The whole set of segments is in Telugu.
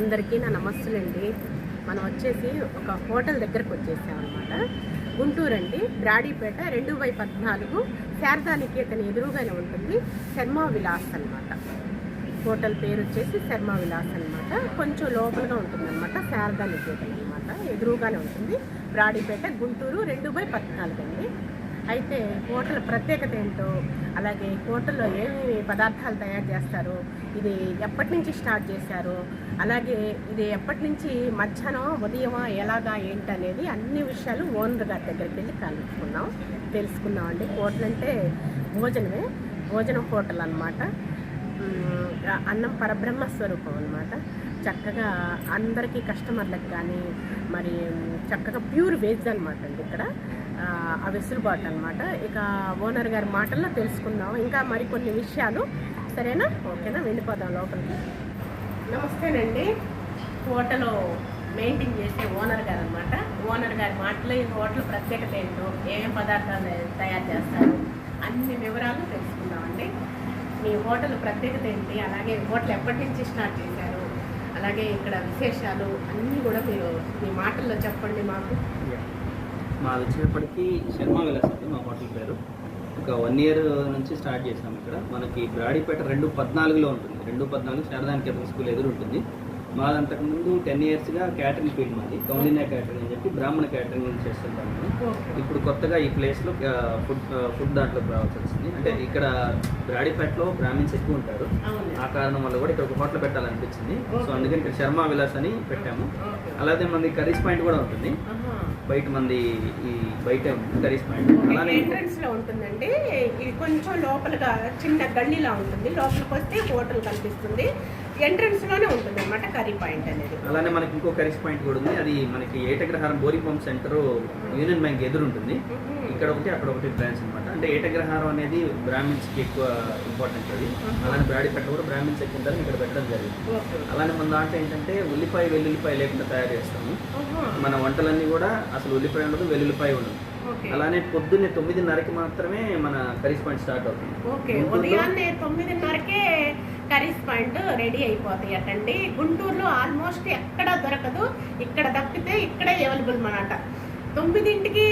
అందరికీ నా నమస్తులండి. మనం వచ్చేసి ఒక హోటల్ దగ్గరకు వచ్చేసామన్నమాట. గుంటూరు అండి. బ్రాడీపేట రెండు బై పద్నాలుగు శారదానికేతన్ ఎదురుగానే ఉంటుంది శర్మా విలాస్ అన్నమాట. హోటల్ పేరు వచ్చేసి శర్మా విలాస్ అన్నమాట. కొంచెం లోపలగా ఉంటుందన్నమాట. శారదా నికేతన్ అన్నమాట. ఎదురుగానే ఉంటుంది. బ్రాడీపేట గుంటూరు రెండు బై పద్నాలుగు అండి. అయితే హోటల్ ప్రత్యేకత ఏంటో అలాగే హోటల్లో ఏమేమి పదార్థాలు తయారు చేస్తారు ఇది ఎప్పటి నుంచి స్టార్ట్ చేశారు అలాగే ఇది ఎప్పటి నుంచి మధ్యాహ్నం ఉదయమా ఎలాగా ఏంటనేది అన్ని విషయాలు ఓనర్ గారి దగ్గరికి వెళ్ళి కనుక్కుందాం తెలుసుకుందాం అండి. హోటల్ అంటే భోజనమే భోజనం హోటల్ అనమాట అన్నం పరబ్రహ్మ స్వరూపం అనమాట చక్కగా అందరికీ కస్టమర్లకు కానీ మరి చక్కగా ప్యూర్ వెజ్ అనమాట అండి ఇక్కడ. ఆ, వెసులుబాటు అనమాట ఇక ఓనర్ గారి మాటల్లో తెలుసుకుందాం ఇంకా మరికొన్ని విషయాలు. సరేనా? ఓకేనా? వెళ్ళిపోదాం లోపలికి. నమస్తేనండి. హోటల్ మెయింటైన్ చేసే ఓనర్ గారు అనమాట ఓనర్ గారి మాటలో ఈ హోటల్ ప్రత్యేకత ఏంటో ఏమేం పదార్థాలు తయారు చేస్తారు అన్ని వివరాలు తెలుసుకుందామండి. మీ హోటల్ ప్రత్యేకత ఏంటి? అలాగే హోటల్ ఎప్పటి నుంచి స్టార్ట్ చేశారు? అలాగే ఇక్కడ విశేషాలు అన్నీ కూడా మీరు మీ మాటల్లో చెప్పండి మాకు. మాది వచ్చేటప్పటికి శర్మ విలాస్ అండి మా హోటల్ పేరు. ఒక వన్ ఇయర్ నుంచి స్టార్ట్ చేసాం ఇక్కడ. మనకి బ్రాడీపేట రెండు పద్నాలుగులో ఉంటుంది. రెండు పద్నాలుగు శారదానికి కేంద్ర స్కూల్ ఎదురు ఉంటుంది. మాది అంతకుముందు టెన్ ఇయర్స్గా క్యాటరింగ్ ఫీల్డ్ మాది. కౌండిన్యా క్యాటరింగ్ అని చెప్పి బ్రాహ్మణ క్యాటరింగ్ చేస్తుంటాం మేము. ఇప్పుడు కొత్తగా ఈ ప్లేస్లో ఫుడ్ ఫుడ్ దాంట్లోకి రావాల్సి వచ్చింది. అంటే ఇక్కడ బ్రాడీపేటలో బ్రాహ్మిన్స్ ఎక్కువ ఉంటారు. ఆ కారణం వల్ల కూడా ఇక్కడ ఒక హోటల్ పెట్టాలనిపించింది. సో అందుకని ఇక్కడ శర్మ విలాస్ అని పెట్టాము. అలాగే మనది కర్రీస్ పాయింట్ కూడా ఉంటుంది. బయట మంది ఈ బయట కర్రీస్ పాయింట్ అలానే ఎంట్రన్స్లో ఉంటుందండి. ఇది కొంచెం లోపలగా చిన్న గల్లీలా ఉంటుంది. లోపలికి వస్తే హోటల్ కనిపిస్తుంది. ఎంట్రన్స్లోనే ఉంటుంది అనమాట కర్రీ పాయింట్ అనేది. అలానే మనకి ఇంకో కర్రీస్ పాయింట్ కూడా ఉంది. అది మనకి Etagraharam boring pump centre Union Bank ఎదురు ఉంటుంది మ్మ్. ఇక్కడ ఒకటి అక్కడ ఒకటి బ్రాంచ్ అనమాట అంటే ఏటగ్రహారం అనేది బ్రాహ్మిన్స్కి ఎక్కువ ఇంపార్టెంట్ అది. అలానే బ్రాడీపేట కూడా బ్రాహ్మిన్స్ ఎక్కువ ఉంటారని ఇక్కడ పెట్టడం జరిగింది. అలానే మన దాంట్లో ఏంటంటే ఉల్లిపాయ వెల్లుల్లిపాయ లేకుండా తయారు చేస్తాము. మన వంటలన్నీ కూడా అసలు ఉల్లిపాయ ఉండదు వెల్లుల్లిపాయ ఉండదు. అలానే పొద్దున్నే తొమ్మిదిన్నరకి మాత్రమే మన కర్రీస్ పాయింట్ స్టార్ట్ అవుతుంది. ఉదయాన్నే తొమ్మిదిన్నరకే కర్రీస్ పాయింట్ రెడీ అయిపోతాయి అటండి. గుంటూరులో ఆల్మోస్ట్ ఎక్కడ దొరకదు ఇక్కడ తప్పితే ఇక్కడే అవైలబుల్ అనమాట తొమ్మిదింటికి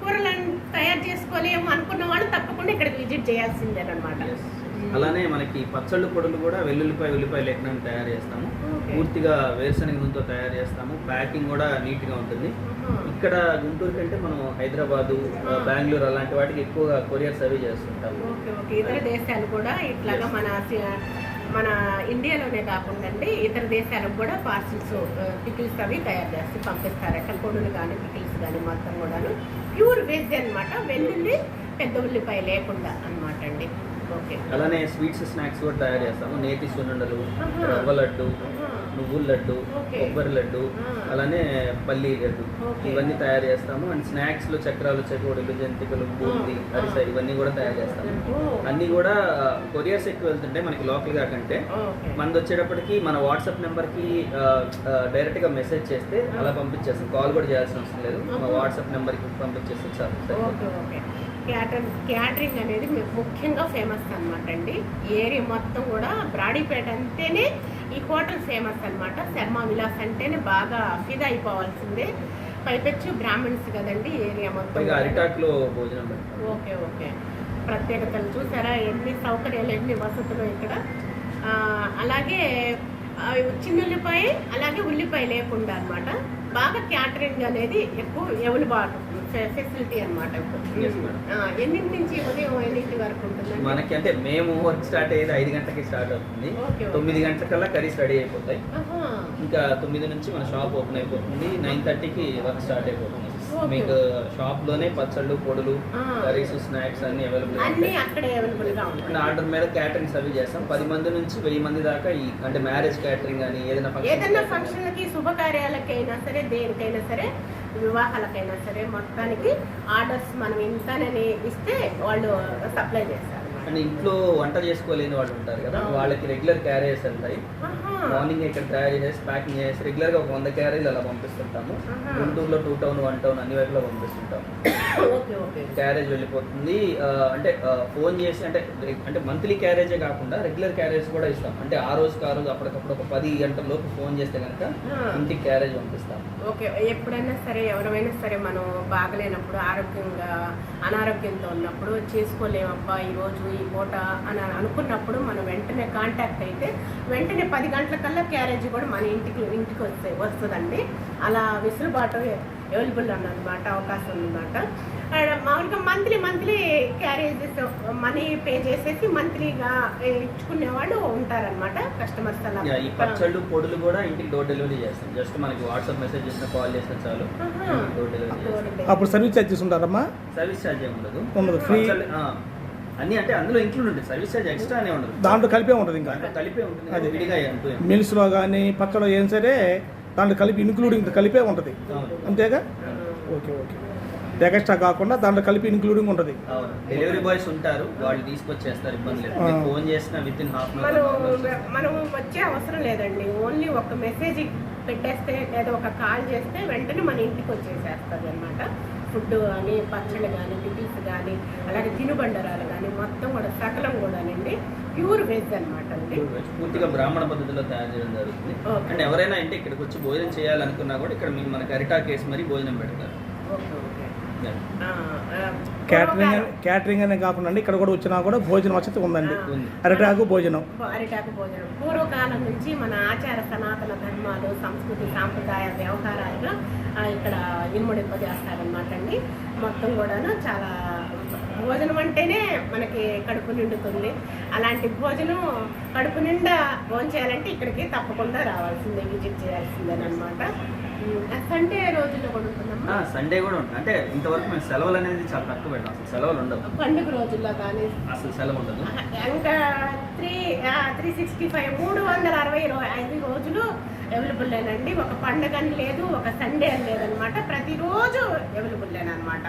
కూరలు తయారు చేసుకోలేము అనుకున్న వాళ్ళు తప్పకుండా ఇక్కడికి విజిట్ చేయాల్సిందేనమాట Yes. అలానే మనకి పచ్చళ్ళు పొడులు కూడా వెల్లుల్లిపాయ ఉల్లిపాయ లేకుండా తయారు చేస్తాము. పూర్తిగా వేరుశనగ నూనెతో తయారు చేస్తాము. ప్యాకింగ్ కూడా నీట్గా ఉంటుంది. ఇక్కడ గుంటూరు కంటే మనం హైదరాబాదు బెంగళూరు అలాంటి వాటికి ఎక్కువగా కొరియర్ సర్వీస్ చేస్తుంటాము. ఇతర దేశాలు కూడా ఇట్లాగా మన మన ఇండియాలోనే కాకుండా అండి ఇతర దేశాలకు కూడా పార్సిల్స్ పికిల్స్ అవి తయారు చేసి పంపిస్తారట కొడులు కానీ పికిల్స్ కానీ మొత్తం కూడాను. ప్యూర్ వెజ్ అన్నమాట. వెల్లుల్లి పెద్ద ఉల్లిపాయ లేకుండా అన్నమాట అండి. ఓకే. అలానే స్వీట్స్ స్నాక్స్ కూడా తయారు చేస్తాము. నేతి సున్నుండలు. రవ్వ లడ్డు. నువ్వుల లడ్డు. కొబ్బరి లడ్డు. అలానే పల్లి లడ్డు. ఇవన్నీ తయారు చేస్తాము అండ్ స్నాక్స్లో చక్రాలు చెకోడీలు జంతికలు బూంది. అరిసె ఇవన్నీ కూడా తయారు చేస్తాము. అన్నీ కూడా కొరియర్స్ ఎక్కువ వెళ్తుంటే మనకి లోకల్గా కంటే మనది వచ్చేటప్పటికి మన వాట్సాప్ నెంబర్కి డైరెక్ట్గా మెసేజ్ చేస్తే అలా పంపించేస్తాం కాల్ కూడా చేయాల్సిన అవసరం లేదు మా. వాట్సాప్ నెంబర్కి పంపించేస్తే చాలు ఓకే క్యాటరింగ్ క్యాటరింగ్ అనేది మీకు ముఖ్యంగా ఫేమస్ అనమాట అండి. ఏరియా మొత్తం కూడా బ్రాడీపేట అంటేనే ఈ హోటల్ ఫేమస్ అన్నమాట. శర్మ విలాస్ అంటేనే బాగా ఫిదా అయిపోవాల్సిందే. పైపెచ్చు బ్రాహ్మణ్స్ కదండి ఏరియా మొత్తం. అరిటాక్లో భోజనం ఓకే ఓకే. ప్రత్యేకతలు చూసారా? ఎన్ని సౌకర్యాలు ఎన్ని వసతులు ఇక్కడ? అలాగే చిన్న ఉల్లిపాయ అలాగే ఉల్లిపాయ లేకుండా అన్నమాట. బాగా క్యాటరింగ్ అనేది ఎక్కువ ఎవలుబాటు ఫెసిలిటీ అనమాట. ఎన్నింటి నుంచి ఉదయం ఎన్నింటి వరకు ఉంటుందండి మనకి అంటే మేము వర్క్ స్టార్ట్ అయ్యేది ఐదు గంటలకి స్టార్ట్ అవుతుంది. తొమ్మిది గంటలకల్లా కర్రీస్ రెడీ అయిపోతాయి. ఇంకా తొమ్మిది నుంచి మన షాప్ ఓపెన్ అయిపోతుంది నైన్ థర్టీకి వర్క్ స్టార్ట్ అయిపోతుంది. మీకు షాప్లోనే పచ్చళ్ళు పొడులు. కర్రీస్ స్నాక్స్ అన్ని అవైలబుల్ అన్నీ అండ్ ఆర్డర్ మీద క్యాటరింగ్ సర్వీస్ చేస్తాం పది మంది నుంచి వెయ్యి మంది దాకా ఈ అంటే మ్యారేజ్ క్యాటరింగ్ అని ఏదైనా ఏదైనా ఫంక్షన్ ఫంక్షన్లకి శుభకార్యాలకైనా సరే దేనికైనా సరే వివాహాలకైనా సరే మొత్తానికి ఆర్డర్స్ మనం ఇంతనని ఇస్తే వాళ్ళు సప్లై చేస్తారు అండ్ ఇంట్లో వంట చేసుకోలేని వాళ్ళు ఉంటారు కదా. వాళ్ళకి రెగ్యులర్ క్యారేజెస్ వెళ్తాయి. మార్నింగ్ ఇక్కడ తయారు చేసి ప్యాకింగ్ చేసి రెగ్యులర్గా ఒక వంద క్యారేజీలు అలా పంపిస్తుంటాము. గుంటూరులో టూ టౌన్ వన్ టౌన్ అన్ని వైపులో పంపిస్తుంటాము ఓకే ఓకే క్యారేజ్ వెళ్ళిపోతుంది అంటే ఫోన్ చేసి అంటే అంటే మంత్లీ క్యారేజే కాకుండా రెగ్యులర్ క్యారేజ్ కూడా ఇస్తాం అంటే ఆ రోజుకి ఆ రోజు అప్పటికప్పుడు ఒక పది గంటల లోపు ఫోన్ చేస్తే కనుక. ఇంటికి క్యారేజ్ పంపిస్తాం ఓకే ఎప్పుడైనా సరే ఎవరైనా సరే మనం బాగలేనప్పుడు ఆరోగ్యంగా అనారోగ్యంతో ఉన్నప్పుడు చేసుకోలేమబ్బా ఈరోజు ఈ పూట అని అనుకున్నప్పుడు మనం వెంటనే కాంటాక్ట్ అయితే వెంటనే పది గంటల కల్లా క్యారేజ్ కూడా మన ఇంటికి ఇంటికి వస్తే వస్తుందండి. అలా విసులుబాటు అవైలబుల్ అన్నమాట అవకాశం ఉందన్నమాట అండ్ మామూలుగా monthly monthly carriages money pay చేసేసి మంత్లీగా ఇచ్చుకునే వాళ్ళు ఉంటారనమాట కస్టమర్స్ అలా. ఈ పచ్చళ్ళు పొడులు కూడా ఇంటికి డోర్ డెలివరీ చేస్తాం. జస్ట్ మనకి వాట్సాప్ మెసేజ్ చేసిన కాల్ చేసిన చాలు. డోర్ డెలివరీ అప్పుడు సర్వీస్ ఛార్జెస్ ఉంటారమ్మా సర్వీస్ ఛార్జ్ ఏమి ఉండదు. ఆ, అన్ని అంటే అందులో ఇంక్లూడ్ ఉంటుంది. సర్వీస్ ఛార్జ్ ఎక్స్ట్రా అనే ఉండదు. దాంట్లో కలిపే ఉంటుంది ఇంకా. కలిపే ఉంటుంది. మిల్స్లో కానీ పచ్చలో ఏం సరే దాంట్లో కలిపి ఇంక్లూడింగ్ కలిపే ఉంటుంది. అంతేగా? Okay okay. ఎక్స్ట్రా కాకుండా దాంట్లో కలిపి ఇంక్లూడింగ్ ఉంటుంది. డెలివరీ బాయ్స్ ఉంటారు వాళ్ళు తీసుకొచ్చేస్తారు ఇబ్బంది లేదు. ఫోన్ చేసిన విత్ ఇన్ హాఫ్ మనం వచ్చే అవసరం లేదండి. ఓన్లీ ఒక మెసేజ్ పెట్టేస్తే లేదా ఒక కాల్ చేస్తే వెంటనే మన ఇంటికి వచ్చేసేస్తుంది అనమాట ఫుడ్ కానీ పచ్చళ్ళు కానీ టిఫిన్స్ కానీ అలాగే తినుబండరాలు కానీ మొత్తం కూడా సకలం కూడానండి. ప్యూర్ వెజ్ అనమాట అండి. పూర్తిగా బ్రాహ్మణ పద్ధతిలో తయారు చేయడం జరుగుతుంది. అండ్ ఎవరైనా అంటే ఇక్కడికి వచ్చి భోజనం చేయాలనుకున్నా కూడా ఇక్కడ మేము మనకి అరిటాక్ వేసి మరీ భోజనం పెడతారు. Okay okay. క్యాటరింగ్ క్యాటరింగ్ అనే కాకుండా అండి ఇక్కడ కూడా వచ్చినా కూడా భోజనం వసతి ఉందండి. ఉంది. అరటాకు భోజనం. అరిటాకు భోజనం. పూర్వకాలం నుంచి మన ఆచార సనాతన ధర్మాలు సంస్కృతి సాంప్రదాయ వ్యవహారాలుగా ఇక్కడ ఇనుమడింపజేస్తారనమాట అండి. మొత్తం కూడాను చాలా భోజనం అంటేనే మనకి కడుపు నిండుతుంది. అలాంటి భోజనం కడుపు నిండా భోజనం చేయాలంటే ఇక్కడికి తప్పకుండా రావాల్సిందే విజిట్ చేయాల్సిందేనమాట సండే రోజుల్లో కూడా ఉంటుందమ్మా? సండే కూడా ఉంటుంది. అంటే ఇంతవరకు మేము సెలవులు అనేది చాలా తక్కువ పెట్టాం అసలు సెలవులు ఉండవు. పండుగ రోజుల్లో కానీ. అసలు సెలవు ఉండదు. ఇంకా త్రీ త్రీ సిక్స్టీ ఫైవ్ మూడు వందల అరవై ఐదు రోజులు అవైలబుల్ లేనండి. ఒక పండగ అని లేదు ఒక సండే అని లేదనమాట. ప్రతిరోజు అవైలబుల్ లేనమాట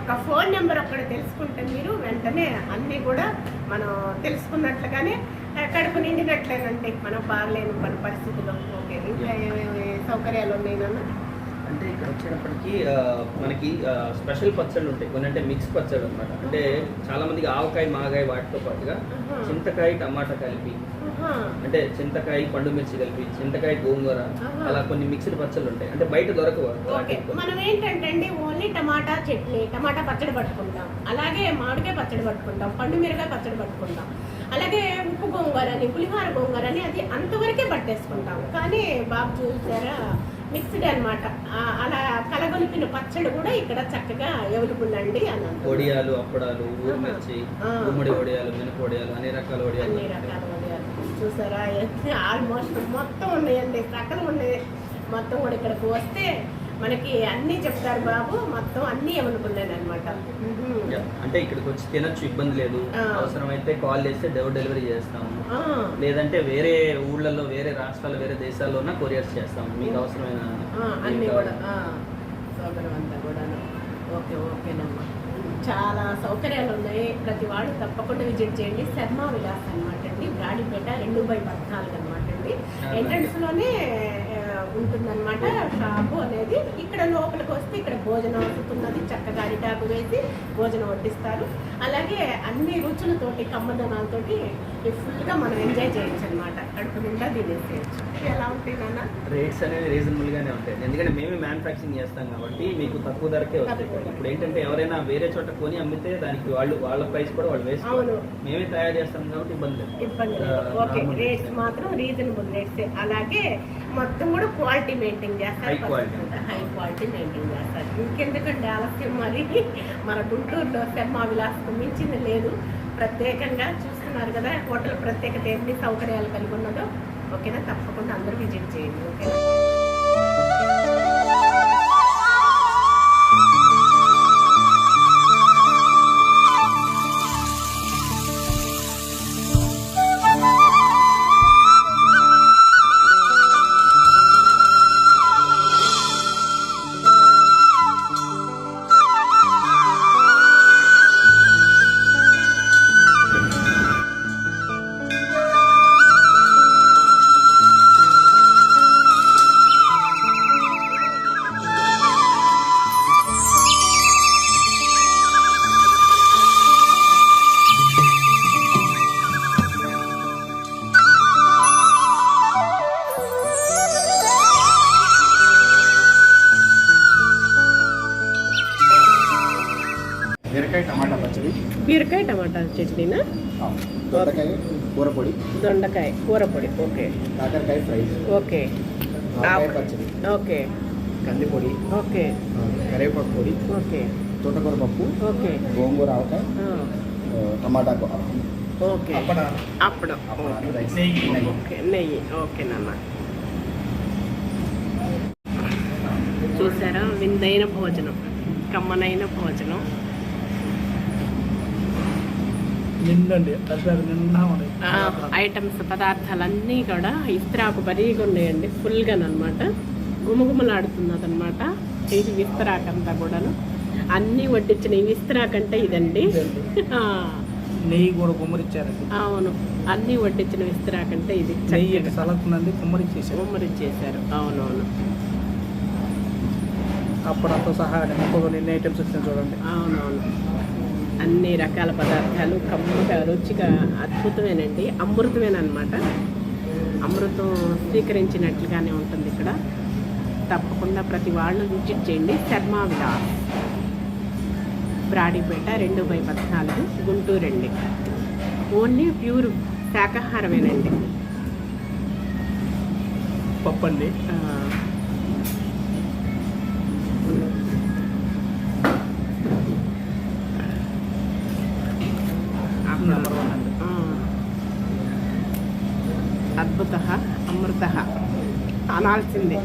ఒక ఫోన్ నెంబర్ ఒక్కటి తెలుసుకుంటే మీరు వెంటనే అన్నీ కూడా మనం తెలుసుకున్నట్లుగానే కడుపు నిండినట్లేనండి. మనం బాగలేని మన పరిస్థితుల్లో ఓకే ఇంకా ఏమేమి సౌకర్యాలు ఉన్నాయి నాన్న అంటే ఇక్కడ వచ్చేటప్పటికి ఆ, మనకి స్పెషల్ పచ్చళ్ళు ఉంటాయి కొన్ని అంటే మిక్స్ పచ్చళ్ళు అనమాట అంటే చాలా మందికి ఆవకాయ మాగాయ వాటితో పాటుగా. చింతకాయ టమాటా కలిపి. అంటే చింతకాయ పండు మిర్చి కలిపి చింతకాయ గోంగూర. అలా కొన్ని మిక్స్డ్ పచ్చళ్ళు ఉంటాయి అంటే బయట దొరకవు. మనం ఏంటంటే ఓన్లీ టమాటా చట్నీ టమాటా పచ్చడి పట్టుకుంటాం అలాగే మామిడికాయ పచ్చడి పట్టుకుంటాం పండు మిరకాయ పచ్చడి పట్టుకుంటాం. అలాగే ఉప్పు గోంగూరని పులిహోర గోంగూరని అది అంతవరకే పట్టేసుకుంటాం కానీ బాబు చూసారా మిక్స్డ్ అనమాట అలా కలగొలిపిన పచ్చడి కూడా ఇక్కడ చక్కగా అండి అని. వడియాలు అప్పడాలు ఊరు మిర్చి ఆ. గుమ్మడి వడియాలు మినప వడియాలు అన్ని రకాల వడియాలు అన్ని రకాల వడియాలు. చూసారా ఆల్మోస్ట్ మొత్తం ఉన్నాయండి సకలం ఉన్నాయి. మొత్తం కూడా ఇక్కడికి వస్తే మనకి అన్నీ చెప్తారు బాబు మొత్తం అన్నీ అవైలబుల్ అనమాట అంటే ఇక్కడికి వచ్చి తినొచ్చు ఇబ్బంది లేదు. అవసరమైతే కాల్ చేస్తే డోర్ డెలివరీ చేస్తాము. లేదంటే వేరే ఊళ్ళల్లో వేరే రాష్ట్రాలు వేరే దేశాల్లో ఉన్న కొరియర్స్ చేస్తాము. మీకు అవసరమైన అన్నీ కూడా. సౌకర్యం అంతా కూడా ఓకే ఓకేనమ్మా. చాలా సౌకర్యాలు ఉన్నాయి. ప్రతి వాడు తప్పకుండా విజిట్ చేయండి. శర్మ విలాస్ అనమాట అండి బ్రాడీపేట రెండు బై పద్నాలుగు అనమాట అండి. ఎంట్రన్స్లోనే ఆ, ఉంటుందన్నమాట షాపు అనేది. ఇక్కడ లోపలికి వస్తే ఇక్కడ భోజనం వస్తున్నది. చక్కగా అరిటాకు వేసి భోజనం వడ్డిస్తారు. అలాగే అన్ని రుచులతోటి కమ్మదనాలతోటి ఫుల్గా మనం ఎంజాయ్ చేయొచ్చు అనమాట కడుపు నిండా తినేసేయచ్చు. ఎలా ఉంటాయి నాన్న? రేట్స్ అనేవి రీజనబుల్ గానే ఉంటాయి. ఎందుకంటే మేమే మ్యానుఫ్యాక్చరింగ్ చేస్తాం కాబట్టి మీకు తక్కువ ధరకే వస్తాయి. ఇప్పుడు ఏంటంటే ఎవరైనా వేరే చోట కొని అమ్మితే దానికి వాళ్ళు వాళ్ళ ప్రైస్ కూడా వాళ్ళు అవును. మేమే తయారు చేస్తాం కాబట్టి ఇబ్బంది లేదు. ఇబ్బంది లేదు. ఓకే రేట్స్ మాత్రం రీజనబుల్ రేట్స్. అలాగే మొత్తం కూడా క్వాలిటీ మెయింటైన్ చేస్తారు. హై క్వాలిటీ మెయింటైన్ చేస్తారు. ఇంకెందుకంటే ఆలస్యం మరి? మన గుంటూరులో శర్మ విలాస్కు మించింది లేదు. ప్రత్యేకంగా చూస్తున్నారు కదా హోటల్ ప్రత్యేకత ఎన్ని సౌకర్యాలు కలిగి ఉన్నదో. ఓకేనా? తప్పకుండా అందరూ విజిట్ చేయండి. ఓకేనా? చట్నీనా? దొండకాయ కూర పొడి దొండకాయ కూర పొడి ఓకే. కాకరకాయ ఫ్రై. ఓకే. పచ్చడి. ఓకే. కంది పొడి ఓకే కరివేపాకు పొడి. ఓకే. తోటకూర పప్పు. Okay. Gongura avakaya. Tomato okay. అప్పుడు. ఓకే. నెయ్యి. ఓకే నాన్న. చూసారా? విందైన భోజనం. కమ్మనైన భోజనం. నిండండి. అసలు నిండా ఉన్నాయి. ఐటమ్స్ పదార్థాలన్నీ కూడా ఇస్త్రాకు బరీగా ఉన్నాయండి. ఫుల్గా అనమాట గుమగుమలాడుతుంది అనమాట ఇది విస్తరాకంతా కూడాను. అన్నీ వడ్డించిన ఈ విస్తరాకంటే ఇదండి. ఇదండి. నెయ్యి కూడా కుమ్మరిచ్చారండి అవును. అన్నీ వడ్డించిన విస్తరాకంటే ఇది నెయ్యి సలకునండి కుమ్మరిచ్చేసారు గుమ్మరిచ్చేసారు అవునవును. అప్పుడంతా సహా ఇంకొక ఎన్ని ఐటమ్స్ వచ్చినాయి చూడండి. అవునవును. అన్ని రకాల పదార్థాలు కమ్మగా రుచిగా అద్భుతమేనండి. అమృతమేనమాట అమృతం స్వీకరించినట్లుగానే ఉంటుంది ఇక్కడ. తప్పకుండా ప్రతి వాళ్ళు విజిట్ చేయండి. శర్మా విలాస్ బ్రాడీపేట రెండు బై పద్నాలుగు గుంటూరు అండి. ఓన్లీ ప్యూర్ శాకాహారమేనండి. పప్పు అండి ఆ, నెంబర్ వన్ అండి అద్భుత అమృత అనాల్సిందే.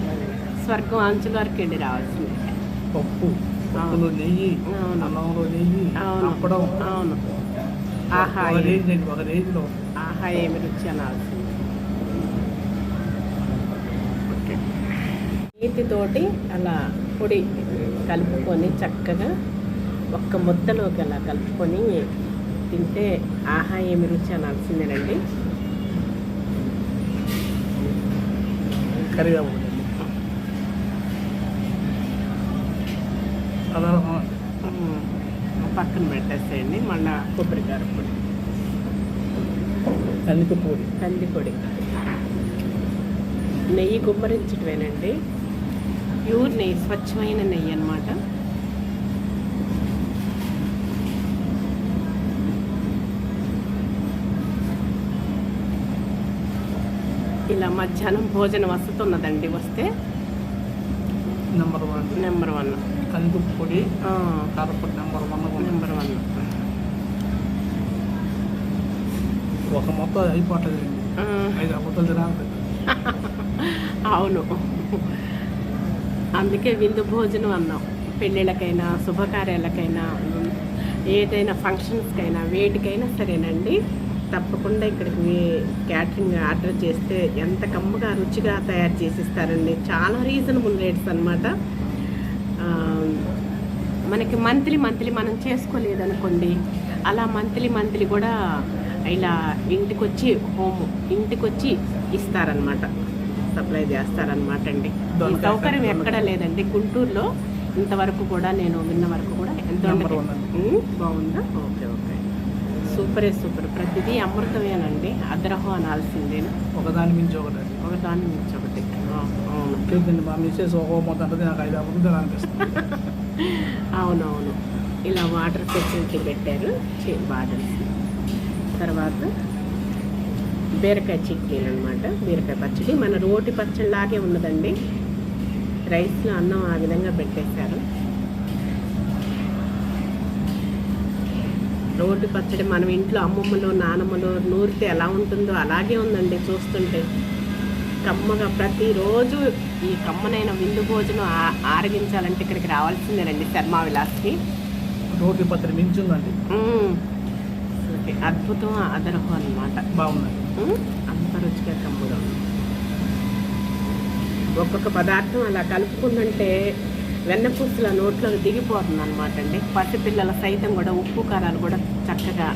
స్వర్గం అంచుల వరకు వెళ్ళి రావాల్సిందే. పప్పు పప్పులో నెయ్యి. అన్నంలో నెయ్యి అవును. అప్పడం. అవును. ఆహా ఒక రేంజ్లో ఆహా ఏమి రుచి అనాల్సిందే. ఓకే. నీతితోటి అలా పొడి కలుపుకొని చక్కగా ఒక్క ముద్దలోకి అలా కలుపుకొని తింటే ఆహా ఏమి రుచి అనాల్సిందేనండి. సాధారణ ఉమ్, పక్కన పెట్టేసేయండి మళ్ళా కొబ్బరికాయ పొడి. కందిపప్పు పొడి. కంది పొడి. నెయ్యి గుమ్మరించటమేనండి. ప్యూర్ నెయ్యి స్వచ్ఛమైన నెయ్యి అన్నమాట. ఇలా మధ్యాహ్నం భోజనం వస్తున్నదండి వస్తే? నెంబర్ వన్ నెంబర్ వన్ కందిపప్పు పొడి కారపొడి నెంబర్ వన్. నెంబర్ వన్ ఒక మొత్తం అయిపోతుంది ఐదు మొత్తం తినాలి. అవును. అందుకే విందు భోజనం అన్నాం. పెళ్ళిళ్ళకైనా శుభకార్యాలకైనా ఏదైనా ఫంక్షన్స్కైనా వేటికైనా సరేనండి. తప్పకుండా ఇక్కడికి క్యాటరింగ్ ఆర్డర్ చేస్తే ఎంత కమ్మగా రుచిగా తయారు చేసిస్తారండి. చాలా రీజనబుల్ రేట్స్ అనమాట మనకి మంత్లీ మంత్లీ మనం చేసుకోలేదనుకోండి అలా మంత్లీ మంత్లీ కూడా ఇలా ఇంటికి వచ్చి హోమ్ ఇంటికి వచ్చి ఇస్తారనమాట సప్లై చేస్తారనమాట అండి. ఈ సౌకర్యం ఎక్కడ లేదండి. గుంటూరులో ఇంతవరకు కూడా నేను విన్న వరకు కూడా. ఉమ్, బాగుందా? ఓకే. సూపరే సూపర్. ప్రతిదీ అమృతమేనండి. అద్రహం అనాల్సిందేను ఒకదాని మించి ఒకటి అండి ఒక దాని నుంచి ఒకటి. ఆ, అవును. చూద్దండి మా మిస్సెస్ ఒక మొత్తం నాకు ఐదు అవ్వదు అనిపిస్తుంది. అవునవును. ఇలా వాటర్ ఫెసిలిటీ పెట్టారు. బాటిల్స్. తర్వాత బీరకాయ చిక్కీలు అనమాట బీరకాయ పచ్చడి. మన రోటి పచ్చడి లాగే ఉన్నదండి. రైస్లో అన్నం ఆ విధంగా పెట్టేశారు. రోటి పచ్చడి మనం ఇంట్లో అమ్మమ్మలు నానమ్మలు నూరితే ఎలా ఉంటుందో అలాగే ఉందండి చూస్తుంటే. కమ్మగా ప్రతిరోజు ఈ కమ్మనైన విందు భోజనం ఆరగించాలంటే ఇక్కడికి రావాల్సిందేనండి శర్మా విలాస్కి రోటి పత్రి మించి ఉందండి మ్మ్. ఓకే, అద్భుతం అదరహం అనమాట బాగుందండి. అంత రుచిగా కమ్మగా. ఒక్కొక్క పదార్థం అలా కలుపుకుందంటే వెన్నపూసల నోట్లోకి దిగిపోతుంది అనమాట అండి పసిపిల్లల సైతం కూడా ఉప్పు కారాలు కూడా చక్కగా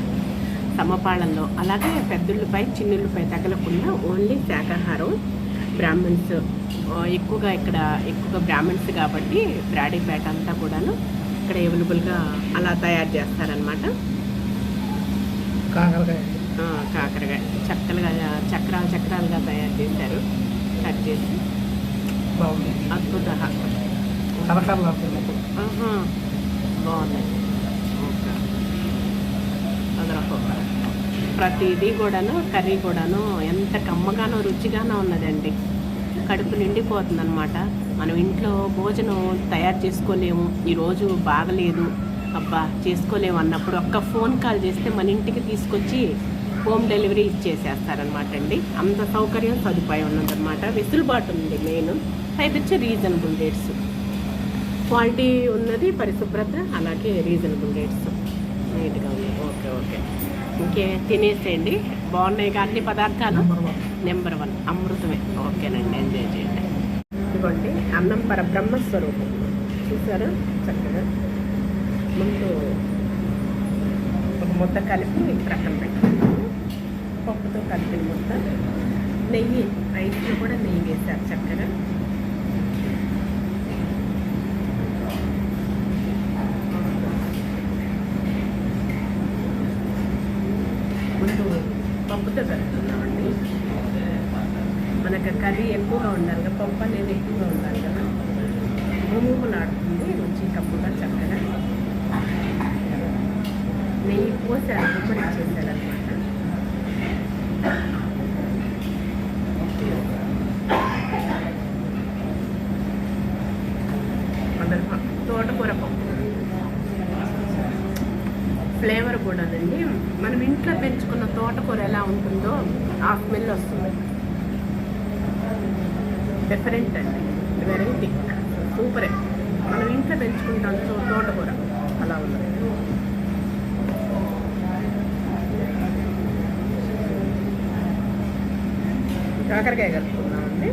సమపాళంలో. అలాగే పెద్దుళ్ళపై చిన్నుళ్ళపై తగలకుండా ఓన్లీ శాకాహారం బ్రాహ్మణ్స్ ఎక్కువగా ఇక్కడ ఎక్కువగా బ్రాహ్మణ్స్ కాబట్టి బ్రాడీపేట అంతా కూడాను ఇక్కడ అవైలబుల్గా అలా తయారు చేస్తారనమాట కాకరకాయ. కాకరకాయ. చక్కలుగా చక్రాలు చక్రాలుగా తయారు చేశారు. కట్ చేసి బాగుంది. అద్భుత. కరకరలు బాగున్నాయి. ఓకే. ప్రతిదీ కూడాను కర్రీ కూడాను ఎంత కమ్మగానో రుచిగానో ఉన్నదండి. కడుపు నిండిపోతుంది అనమాట మనం ఇంట్లో భోజనం తయారు చేసుకోలేము. ఈరోజు బాగలేదు. అబ్బా చేసుకోలేము అన్నప్పుడు ఒక్క ఫోన్ కాల్ చేస్తే మన ఇంటికి తీసుకొచ్చి హోమ్ డెలివరీ ఇచ్చేసేస్తారనమాట అండి. అంత సౌకర్యం సదుపాయం ఉన్నదనమాట వెసులుబాటు ఉంది మెయిన్. పైపించి రీజనబుల్ రేట్స్ క్వాలిటీ ఉన్నది పరిశుభ్రత అలాగే రీజనబుల్ రేట్స్ నీట్గా ఉంది ఓకే ఓకే. ఇంకే తినేసేయండి. బాగున్నాయి కానీ అన్ని పదార్థాలు? నెంబర్ వన్ అమృతమే. ఓకేనండి. ఎంజాయ్ చేయండి. ఇదిగోండి అన్నం పర బ్రహ్మస్వరూపం చూసారా? చక్కగా. ముందు ఒక ముద్ద కలిపి ప్రక్కన పెట్టుకున్నాము పప్పుతో కలిపిన ముద్ద. నెయ్యి రైస్లో కూడా నెయ్యి వేశారు చక్కగా. ముందు పప్పుతో కలుపుతున్నామండి మనకు కర్రీ ఎక్కువగా ఉండాలి కదా పప్పు అనేది ఎక్కువగా ఉండాలి కదా భూములాడుతుంది రుచి కప్పుగా చక్కగా నెయ్యి పోసారు గుమ్మడి చేశారనమాట మొదలు తోటకూర పప్పు ఫ్లేవర్ కూడానండి మనం ఇంట్లో పెంచుకున్న తోటకూర ఎలా ఉంటుందో ఆ స్మెల్ వస్తుంది. డిఫరెంట్ అండి. వెరైటీ సూపరే మనం ఇంట్లో పెంచుకుంటాం సో తోటకూర. అలా ఉన్నది. కాకరకాయ కలుపుకున్నామండి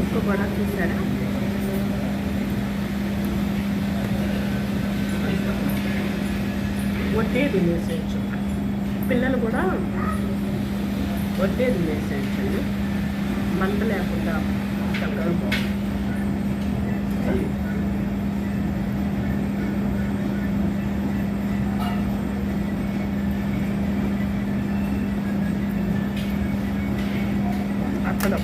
ఇంకో కూడా చూసారా? వడ్డే తినేసేయచ్చు. పిల్లలు కూడా వడ్డే తినేసేయచ్చు మంట లేకుండా చక్కగా బాగుంది అక్కడ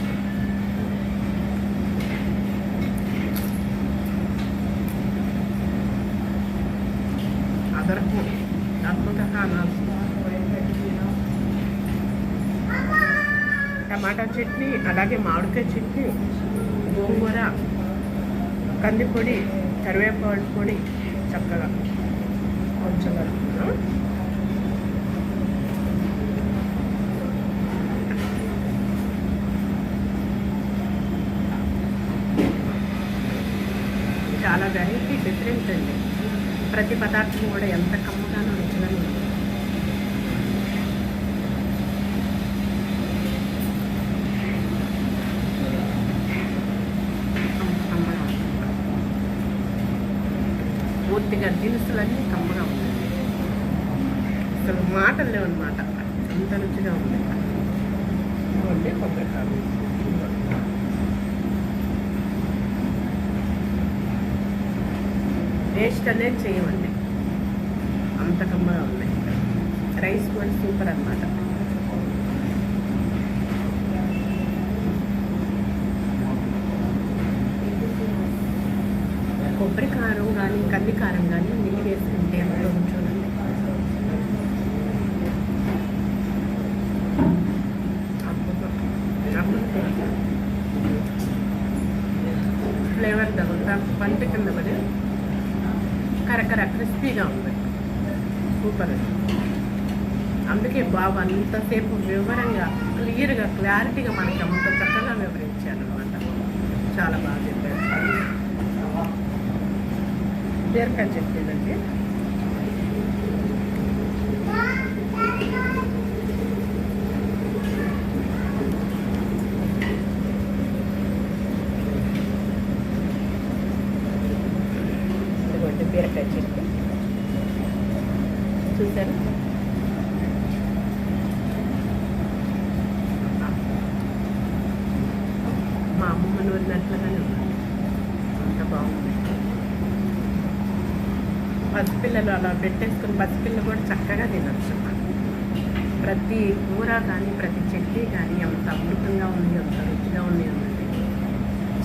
అదరకు టమాటా చట్నీ అలాగే మామిడికాయ చట్నీ గోంగూర కందిపొడి కరివేపాకు పొడి చక్కగా కొంచెం కలుపుకున్నాం చాలా వెరైటీ డిఫరెంట్ అండి. ప్రతి పదార్థం కూడా ఎంత కమ్మగానో రుచిగానో ఉంది కమ్మ- కమ్మగా ఉంది. పూర్తిగా దినుసులన్నీ కమ్మగా ఉన్నాయి. అసలు మాటలు లేవన్నమాట. అంత రుచిగా ఉంది. ఇదిగోండి కొబ్బరికాయలు టేస్ట్ అనేది చేయమండి. అంత కమ్మగా ఉన్నాయి రైస్ కూడా సూపర్ అన్నమాట. కొబ్బరి కారం కానీ కంది కారం కానీ నెయ్యి వేసుకుంటే అందులో చూడండి ఫ్లేవర్ తగులుతా పంట కింద పడి కరకర క్రిస్పీగా ఉంది. సూపర్ అందుకే బాబు అంతసేపు వివరంగా క్లియర్గా క్లారిటీగా మనకి అంత చక్కగా వివరించారు అనమాట చాలా బాగా చెప్పారు. బీరకాయ చెప్పేదండి ఇదిగోండి బీరకాయ చట్నీ చూసారు మా అమ్మమ్మ నూరినట్లుగానే ఉంది అంత బాగుంది పసిపిల్లలు అలా పెట్టేసుకుని పసిపిల్ల కూడా చక్కగా తినచ్చు ప్రతి కూర కానీ ప్రతి చెట్టు కానీ ఎంత అద్భుతంగా ఉంది ఎంత రుచిగా ఉంది అన్నది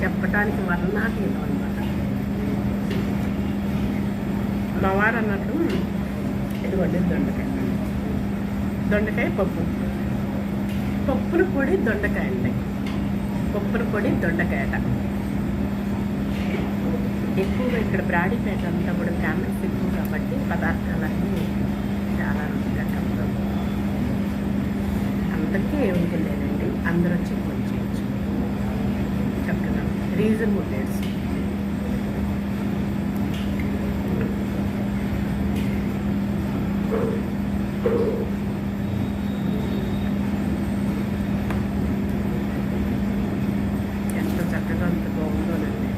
చెప్పడానికి వర్ణాతీతం అనమాట మా వారు అన్నట్టు ఇదిగోండి దొండకాయ. దొండకాయ పప్పు. పప్పుల పొడి దొండకాయ అండి. పప్పుల పొడి దొండకాయట ఎక్కువగా ఇక్కడ బ్రాడీపేట అంతా కూడా ఫ్యామిలీస్ ఎక్కువ కాబట్టి పదార్థాలన్నీ చాలా రుచిగా కలుగుతాం అందరికీ లేదండి. అందరూ వచ్చి ఫోన్ చేయొచ్చు చక్కగా రీజనబుల్ రేట్స్ ఎంత చక్కగా అంత బాగుందోనండి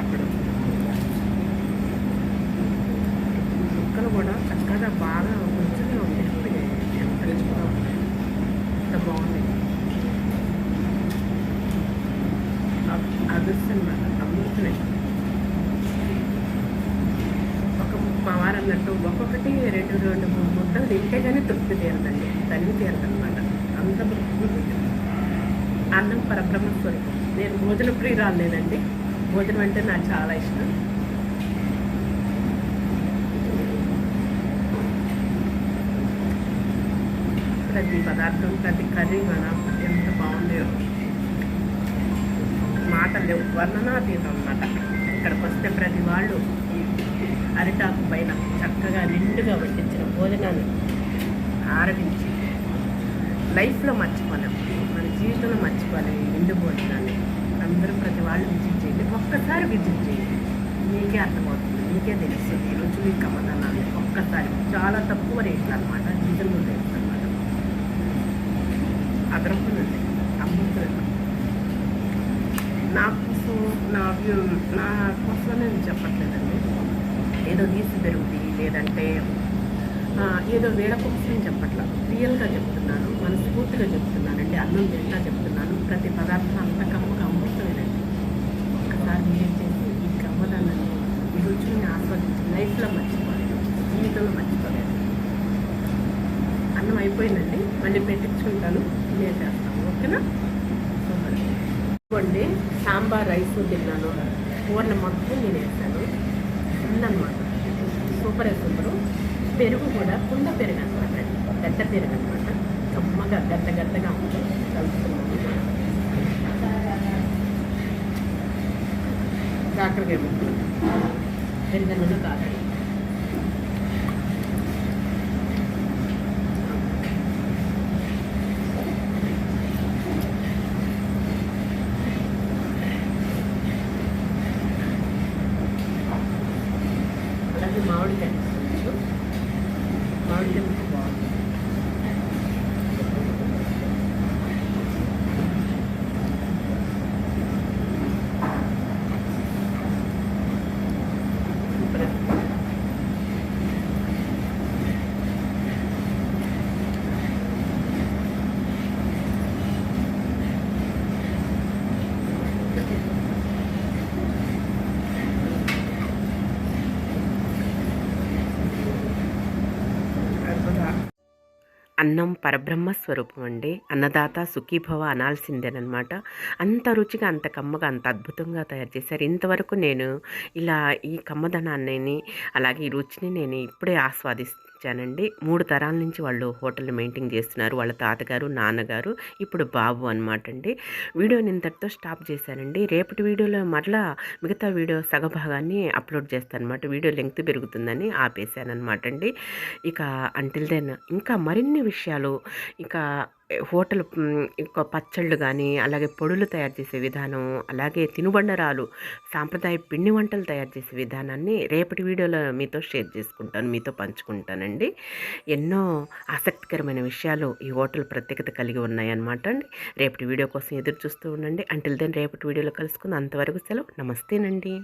అప్పుడు ముక్కలు కూడా చక్కగా బాగా కొంచెమే ఉంది ఎంత రుచిగా ఉంది. ఎంత బాగుంది అదృష్టమాట నమ్ముతున్నాయి ఒక మా వారు అన్నట్టు ఒక్కొక్కటి రెండు రెండు మూడు ముద్దలు తింటే కానీ తృప్తి తీరదండి తల్లి తీరదనమాట అంత తృప్తి అన్నం పరబ్రహ్మ స్వరూపం నేను భోజన ప్రియురాలు రాలేదండి భోజనం అంటే నాకు చాలా ఇష్టం. ప్రతి పదార్థం ప్రతి కర్రీ మన ఎంత బాగుందో. మాటలు లేవు వర్ణనాతీతం అన్నమాట. ఇక్కడికి వస్తే ప్రతి వాళ్ళు అరిటాకు పైన చక్కగా నిండుగా వడ్డించిన భోజనాన్ని ఆరగించి లైఫ్లో మర్చిపోలేము మన జీవితంలో మర్చిపోలేము నిండు భోజనాన్ని. అందరూ ప్రతి వాళ్ళు విజిట్ చేయండి. ఒక్కసారి విజిట్ చేయండి. మీకే అర్థమవుతుంది. మీకే తెలుస్తుంది. ఈ రుచి మీ ఒక్కసారి. చాలా తక్కువ రేట్లు అనమాట రీజనబుల్ రేట్లు అనమాట అదృష్టం అమృతం నా కోసం నా నా కోసం నేను చెప్పట్లేదండి. ఏదో తీసి పెరుగుతుంది లేదంటే ఏదో వేళ కోసం చెప్పట్లా. రియల్గా చెప్తున్నాను. మనస్ఫూర్తిగా చెప్తున్నానండి. అన్నం తింటా చెప్తున్నాను. ప్రతి పదార్థం అంత ఒక్కసారి చేసి ఈ కమ్మదాన్ని ఈ రుచిని ఆస్వాదించి లైఫ్లో మర్చిపోలేదు జీవితంలో మర్చిపోలేదు అన్నం అయిపోయిందండి మళ్ళీ పెట్టించుకుంటాను నేను చేస్తాను ఓకేనా సూపర్ సాంబార్ రైస్ తిన్నాను కూరలు మొత్తం నేను వేసాను ఉందన్నమాట సూపర్ సూపరు పెరుగు కూడా కుండ పెరుగు అనమాట పెద్ద పెరుగు అనమాట కమ్మగా గడ్డ గడ్డగా ఉంటుంది కలుపుతున్నాను డాక్టర్కి ఏమో పెరుగన్నది కాదు అలాగే మామిడికాయ కొంచెం మామిడికాయ ముక్క బాగుంది సూపర్. అన్నం పరబ్రహ్మ స్వరూపం అండి. అన్నదాత సుఖీభవ అనాల్సిందేనమాట అంత రుచిగా అంత కమ్మగా అంత అద్భుతంగా తయారు చేశారు. ఇంతవరకు నేను ఇలా ఈ కమ్మదనాన్ని అలాగే ఈ రుచిని నేను ఇప్పుడే వచ్చానండి మూడు తరాల నుంచి వాళ్ళు హోటల్ మెయింటైన్ చేస్తున్నారు. వాళ్ళ తాతగారు నాన్నగారు ఇప్పుడు బాబు అనమాట అండి వీడియోని ఇంతటితో స్టాప్ చేశానండి. రేపటి వీడియోలో మరలా మిగతా వీడియో సగభాగాన్ని అప్లోడ్ చేస్తాను అనమాట వీడియో లెంగ్త్ పెరుగుతుందని ఆపేశాను అనమాట అండి ఇక అంటిల్ దెన్ ఇంకా మరిన్ని విషయాలు ఇంకా హోటల్ పచ్చళ్ళు కానీ అలాగే పొడులు తయారు చేసే విధానం అలాగే తినుబండరాలు సాంప్రదాయ పిండి వంటలు తయారు చేసే విధానాన్ని రేపటి వీడియోలో మీతో షేర్ చేసుకుంటాను మీతో పంచుకుంటానండి. ఎన్నో ఆసక్తికరమైన విషయాలు ఈ హోటల్ ప్రత్యేకత కలిగి ఉన్నాయన్నమాట అండి. రేపటి వీడియో కోసం ఎదురు చూస్తూ ఉండండి. అంటిల్ దెన్ రేపటి వీడియోలో కలుసుకుందాం. అంతవరకు సెలవు. నమస్తేనండి.